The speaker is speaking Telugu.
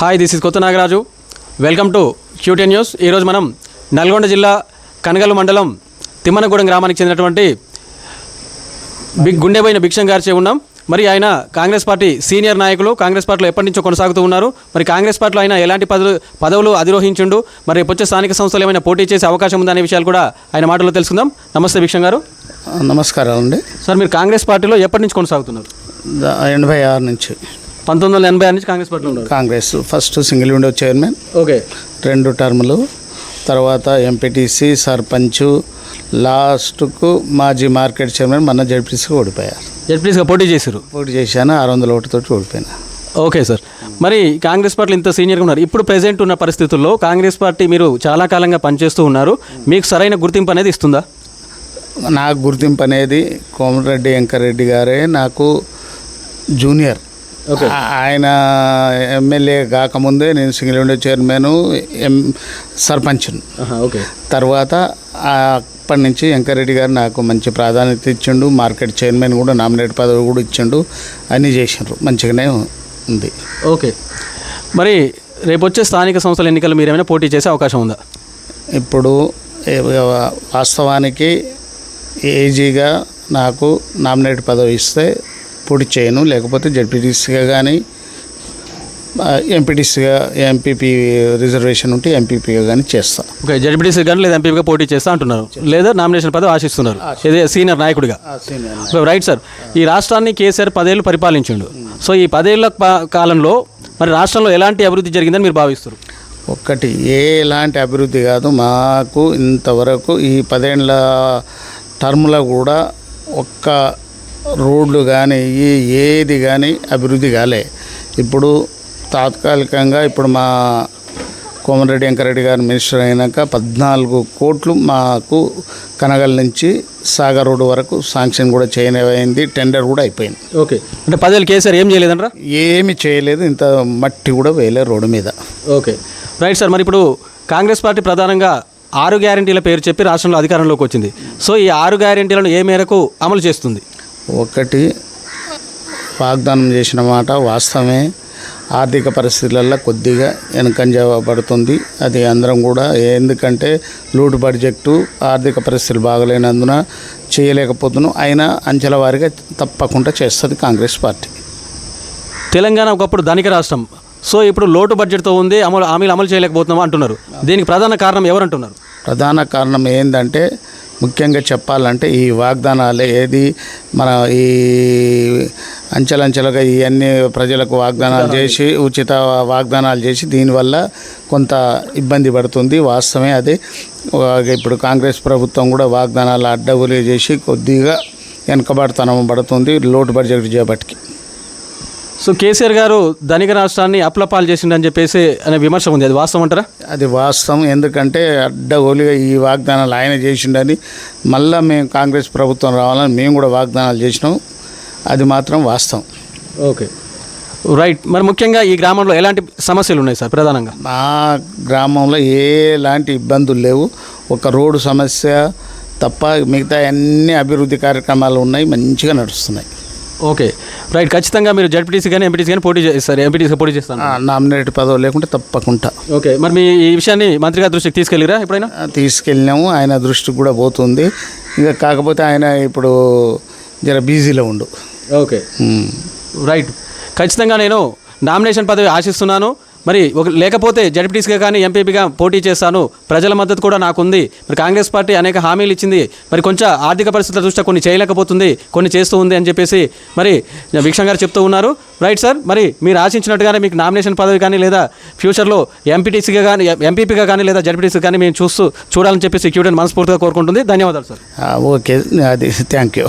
Hi this is Kotha Nagaraju welcome to QT news ఈరోజు మనం నల్గొండ జిల్లా కనగల్ మండలం తిమ్మనగూడెం గ్రామానికి చెందినటువంటి బిగ్ గుండెపోయిన భిక్షం గారిచే ఉన్నాం. మరి ఆయన కాంగ్రెస్ పార్టీ సీనియర్ నాయకులు కాంగ్రెస్ పార్టీలో ఎప్పటి నుంచో కొనసాగుతూ ఉన్నారు. మరి కాంగ్రెస్ పార్టీలో ఆయన ఎలాంటి పదవులు పదవులు అధిరోహించుండు? మరి వచ్చే స్థానిక సంస్థలు ఏమైనా పోటీ చేసే అవకాశం ఉందా అనే విషయాలు కూడా ఆయన మాటల్లో తెలుసుకుందాం. నమస్తే భిక్షం గారు. నమస్కారం అండి సార్ మీరు కాంగ్రెస్ పార్టీలో ఎప్పటి నుంచి కొనసాగుతున్నారు? ఎనభై ఆరు నుంచి. పంతొమ్మిది వందల ఎనభై నుంచి కాంగ్రెస్ పార్టీలో ఉన్నారు. Congress first single window chairman. Okay. రెండు టర్ములు. తర్వాత ఎంపీటీసీ సర్పంచ్ లాస్ట్కు మాజీ మార్కెట్ చైర్మన్ మన జడ్పీసీకి ఓడిపోయారు. జడ్పీసీగా పోటీ చేశారు. పోటీ చేశాను ఆరు వందల ఒకటితోటి ఓడిపోయినా. Okay sir. మరి కాంగ్రెస్ పార్టీలు ఇంత సీనియర్గా ఉన్నారు. ఇప్పుడు ప్రెజెంట్ ఉన్న పరిస్థితుల్లో కాంగ్రెస్ పార్టీ మీరు చాలా కాలంగా పనిచేస్తూ ఉన్నారు. మీకు సరైన గుర్తింపు అనేది ఇస్తుందా? నాకు గుర్తింపు అనేది కోమటిరెడ్డి వెంకరెడ్డి గారే నాకు జూనియర్. ఆయన ఎమ్మెల్యే కాకముందే నేను సింగిల్ విండో చైర్మన్ ఎం సర్పంచ్ను. ఓకే. తర్వాత అప్పటి నుంచి వెంకరెడ్డి గారు నాకు మంచి ప్రాధాన్యత ఇచ్చిండు మార్కెట్ చైర్మన్ కూడా నామినేట్ పదవి కూడా ఇచ్చిండు అన్నీ చేసిండ్రు మంచిగానే ఉంది. ఓకే. మరి రేపు వచ్చే స్థానిక సంస్థల ఎన్నికలు మీరు ఏమైనా పోటీ చేసే అవకాశం ఉందా? ఇప్పుడు వాస్తవానికి ఏజీగా నాకు నామినేట్ పదవి ఇస్తే పొడి చేయను. లేకపోతే జడ్పీటీసీగా కానీ ఎంపీటీసీగా ఎంపీపీ రిజర్వేషన్ ఉంటే ఎంపీపీగా కానీ చేస్తా. ఓకే జడ్పీటీసీ కానీ లేదా ఎంపీగా పోటీ చేస్తా అంటున్నారు. లేదా నామినేషన్ పదవి ఆశిస్తున్నారు. ఇదే సీనియర్ నాయకుడిగా. Right sir. ఈ రాష్ట్రాన్ని కేసీఆర్ పదేళ్ళు పరిపాలించిండు. సో ఈ పదేళ్ళ కాలంలో మరి రాష్ట్రంలో ఎలాంటి అభివృద్ధి జరిగిందని మీరు భావిస్తారు ఒక్కటి ఏ ఎలాంటి అభివృద్ధి కాదు. మాకు ఇంతవరకు ఈ పదేళ్ళ టర్మ్లో కూడా ఒక్క రోడ్లు కానీ ఏది కానీ అభివృద్ధి కాలే. ఇప్పుడు తాత్కాలికంగా ఇప్పుడు మా కోమరెడ్డి వెంకరెడ్డి గారు మినిస్టర్ అయినాక పద్నాలుగు కోట్లు మాకు కనగల్ నుంచి సాగర్ రోడ్డు వరకు శాంక్షన్ కూడా చేయనమైంది టెండర్ కూడా అయిపోయింది. ఓకే. అంటే పదేళ్ళు కేసీఆర్ ఏం చేయలేదంటారా? ఏమి చేయలేదు ఇంత మట్టి కూడా వేయలేదు రోడ్డు మీద. ఓకే. రైట్ సార్ మరి ఇప్పుడు కాంగ్రెస్ పార్టీ ప్రధానంగా ఆరు గ్యారంటీల పేరు చెప్పి రాష్ట్రంలో అధికారంలోకి వచ్చింది. సో ఈ ఆరు గ్యారంటీలను ఏ మేరకు అమలు చేస్తుంది? ఒకటి వాగ్దానం చేసిన మాట వాస్తవమే. ఆర్థిక పరిస్థితులలో కొద్దిగా వెనకంజ పడుతుంది. అది అందరం కూడా ఎందుకంటే లూటు బడ్జెక్టు ఆర్థిక పరిస్థితులు బాగలేనందున చేయలేకపోతున్నాం. అయినా అంచెల వారిగా తప్పకుండా చేస్తుంది కాంగ్రెస్ పార్టీ. తెలంగాణ ఒకప్పుడు ధనిక రాష్ట్రం. సో ఇప్పుడు లోటు బడ్జెట్తో ఉంది అమలు హామీలు అమలు చేయలేకపోతున్నాం అంటున్నారు. దీనికి ప్రధాన కారణం ఎవరంటున్నారు? ప్రధాన కారణం ఏంటంటే ముఖ్యంగా చెప్పాలంటే ఈ వాగ్దానాలే ఏది మన ఈ అంచెలంచెలుగా ఇవన్నీ ప్రజలకు వాగ్దానాలు చేసి ఉచిత వాగ్దానాలు చేసి దీనివల్ల కొంత ఇబ్బంది పడుతుంది. వాస్తవమే అది. ఇప్పుడు కాంగ్రెస్ ప్రభుత్వం కూడా వాగ్దానాలు అడ్డగులు చేసి కొద్దిగా వెనకబడతనం పడుతుంది. లోటు బడ్జెట్ చేపట్టుకి సో కేసీఆర్ గారు ధనిక రాష్ట్రాన్ని అప్లపాలు చేసిండని చెప్పేసి అనే విమర్శ ఉంది. అది వాస్తవం అంటారా? అది వాస్తవం. ఎందుకంటే అడ్డగోలుగా ఈ వాగ్దానాలు ఆయన చేసిండని మళ్ళీ మేము కాంగ్రెస్ ప్రభుత్వం రావాలని మేము కూడా వాగ్దానాలు చేసినాం. అది మాత్రం వాస్తవం. ఓకే. రైట్. మరి ముఖ్యంగా ఈ గ్రామంలో ఎలాంటి సమస్యలు ఉన్నాయి సార్ ప్రధానంగా? మా గ్రామంలో ఎలాంటి ఇబ్బందులు లేవు. ఒక రోడ్డు సమస్య తప్ప మిగతా అన్ని అభివృద్ధి కార్యక్రమాలు ఉన్నాయి. మంచిగా నడుస్తున్నాయి. ఓకే. రైట్ ఖచ్చితంగా మీరు జడ్పీటీసీ కానీ ఎంపీటీసీ కానీ పోటీ చేస్తారు ఎంపీటీసీ పోటీ చేస్తాను. ఆ, నామినేట్ పదవి లేకుంటే తప్పకుండా. ఓకే. మరి మీ ఈ విషయాన్ని మంత్రి గారి దృష్టికి తీసుకెళ్ళిరా ఎప్పుడైనా? తీసుకెళ్ళినాము. ఆయన దృష్టికి కూడా పోతుంది. ఇంకా కాకపోతే ఆయన ఇప్పుడు జర బిజీలో ఉండు. ఓకే. రైట్ ఖచ్చితంగా నేను నామినేషన్ పదవి ఆశిస్తున్నాను. మరి ఒక లేకపోతే జడ్పీటీసీగా కానీ ఎంపీపీగా పోటీ చేస్తాను. ప్రజల మద్దతు కూడా నాకుంది. మరి కాంగ్రెస్ పార్టీ అనేక హామీలు ఇచ్చింది. మరి కొంచెం ఆర్థిక పరిస్థితుల దృష్ట్యా కొన్ని చేయలేకపోతుంది కొన్ని చేస్తూ ఉంది అని చెప్పేసి మరి వీక్షణ్ గారు చెప్తూ ఉన్నారు. రైట్ సార్ మరి మీరు ఆశించినట్టుగానే మీకు నామినేషన్ పదవి కానీ లేదా ఫ్యూచర్లో ఎంపీటీసీగా కానీ ఎంపీపీగా కానీ లేదా జడ్పీటీసీ కానీ మేము చూస్తూ చూడాలని చెప్పేసి క్యూడెన్ మనస్ఫూర్తిగా కోరుకుంటుంది. ధన్యవాదాలు సార్. ఓకే. అది థ్యాంక్ యూ.